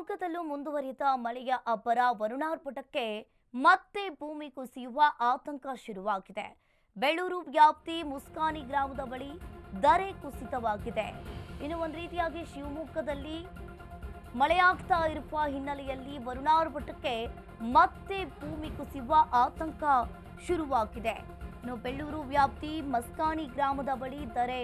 ಶಿವಮೊಗ್ಗದಲ್ಲೂ ಮುಂದುವರಿದ ಮಳೆಯ ಅಬ್ಬರ ವರುಣಾರ್ಪಟಕ್ಕೆ ಮತ್ತೆ ಭೂಮಿ ಕುಸಿಯುವ ಆತಂಕ ಶುರುವಾಗಿದೆ. ಬೆಳ್ಳೂರು ವ್ಯಾಪ್ತಿ ಮುಸ್ಕಾನಿ ಗ್ರಾಮದ ಬಳಿ ದರೆ ಕುಸಿತವಾಗಿದೆ. ಇನ್ನು ಒಂದು ರೀತಿಯಾಗಿ ಶಿವಮೊಗ್ಗದಲ್ಲಿ ಮಳೆಯಾಗ್ತಾ ಇರುವ ಹಿನ್ನೆಲೆಯಲ್ಲಿ ವರುಣಾರ್ಭಟಕ್ಕೆ ಮತ್ತೆ ಭೂಮಿ ಕುಸಿಯುವ ಆತಂಕ ಶುರುವಾಗಿದೆ. ಇನ್ನು ಬೆಳ್ಳೂರು ವ್ಯಾಪ್ತಿ ಮಸ್ಕಾನಿ ಗ್ರಾಮದ ಬಳಿ ದರೆ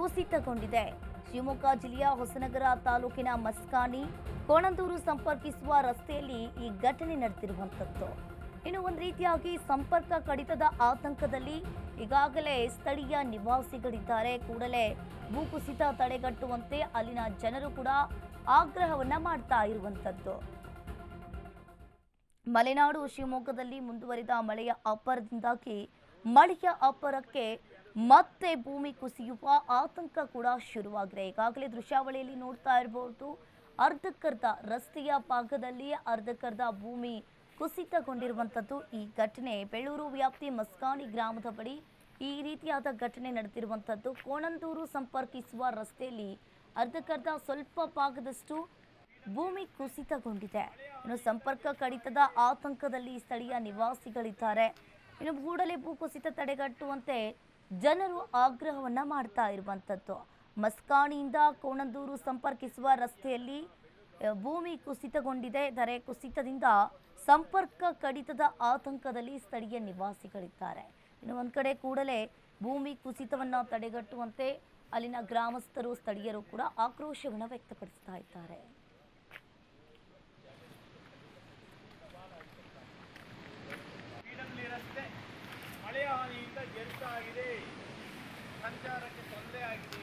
ಕುಸಿತಗೊಂಡಿದೆ. ಶಿವಮೊಗ್ಗ ಜಿಲ್ಲೆಯ ಹೊಸನಗರ ತಾಲೂಕಿನ ಮಸ್ಕಾನಿ, ಕೋಣಂದೂರು ಸಂಪರ್ಕಿಸುವ ರಸ್ತೆಯಲ್ಲಿ ಈ ಘಟನೆ ನಡೆದಿರುವಂಥದ್ದು. ಇನ್ನು ಒಂದು ರೀತಿಯಾಗಿ ಸಂಪರ್ಕ ಕಡಿತದ ಆತಂಕದಲ್ಲಿ ಈಗಾಗಲೇ ಸ್ಥಳೀಯ ನಿವಾಸಿಗಳಿದ್ದಾರೆ. ಕೂಡಲೇ ಭೂಕುಸಿತ ತಡೆಗಟ್ಟುವಂತೆ ಅಲ್ಲಿನ ಜನರು ಕೂಡ ಆಗ್ರಹವನ್ನ ಮಾಡ್ತಾ ಇರುವಂಥದ್ದು. ಮಲೆನಾಡು ಶಿವಮೊಗ್ಗದಲ್ಲಿ ಮುಂದುವರಿದ ಮಳೆಯ ಅಬ್ಬರದಿಂದಾಗಿ ಮಳೆಯ ಅಬ್ಬರಕ್ಕೆ ಮತ್ತೆ ಭೂಮಿ ಕುಸಿಯುವ ಆತಂಕ ಕೂಡ ಶುರುವಾಗಿದೆ. ಈಗಾಗಲೇ ದೃಶ್ಯಾವಳಿಯಲ್ಲಿ ನೋಡ್ತಾ ಇರಬಹುದು, ಅರ್ಧಕ್ಕರ್ಧ ರಸ್ತೆಯ ಭಾಗದಲ್ಲಿ ಅರ್ಧಕ್ಕರ್ಧ ಭೂಮಿ ಕುಸಿತಗೊಂಡಿರುವಂಥದ್ದು ಈ ಘಟನೆ. ಬೆಳ್ಳೂರು ವ್ಯಾಪ್ತಿ ಮಸ್ಕಾಣಿ ಗ್ರಾಮದ ಬಳಿ ಈ ರೀತಿಯಾದ ಘಟನೆ ನಡೆದಿರುವಂಥದ್ದು ಕೋಣಂದೂರು ಸಂಪರ್ಕಿಸುವ ರಸ್ತೆಯಲ್ಲಿ ಅರ್ಧಕ್ಕರ್ಧ ಸ್ವಲ್ಪ ಭಾಗದಷ್ಟು ಭೂಮಿ ಕುಸಿತಗೊಂಡಿದೆ. ಇನ್ನು ಸಂಪರ್ಕ ಕಡಿತದ ಆತಂಕದಲ್ಲಿ ಸ್ಥಳೀಯ ನಿವಾಸಿಗಳಿದ್ದಾರೆ. ಇನ್ನು ಕೂಡಲೇ ಭೂಕುಸಿತ ತಡೆಗಟ್ಟುವಂತೆ ಜನರು ಆಗ್ರಹವನ್ನ ಮಾಡ್ತಾ ಇರುವಂಥದ್ದು ಮಸ್ಕಾಣಿಯಿಂದ ಕೋಣಂದೂರು ಸಂಪರ್ಕಿಸುವ ರಸ್ತೆಯಲ್ಲಿ ಭೂಮಿ ಕುಸಿತಗೊಂಡಿದೆ. ದರೆ ಕುಸಿತದಿಂದ ಸಂಪರ್ಕ ಕಡಿತದ ಆತಂಕದಲ್ಲಿ ಸ್ಥಳೀಯ ನಿವಾಸಿಗಳಿದ್ದಾರೆ. ಇನ್ನು ಒಂದು ಕಡೆ ಕೂಡಲೇ ಭೂಮಿ ಕುಸಿತವನ್ನು ತಡೆಗಟ್ಟುವಂತೆ ಅಲ್ಲಿನ ಗ್ರಾಮಸ್ಥರು, ಸ್ಥಳೀಯರು ಕೂಡ ಆಕ್ರೋಶವನ್ನು ವ್ಯಕ್ತಪಡಿಸ್ತಾ ಇದ್ದಾರೆ. ಹಾನಿಯಿಂದ ಜನಿತ ಆಗಿದೆ ಸಂಚಾರಕ್ಕೆ ತೊಂದರೆ ಆಗಿದೆ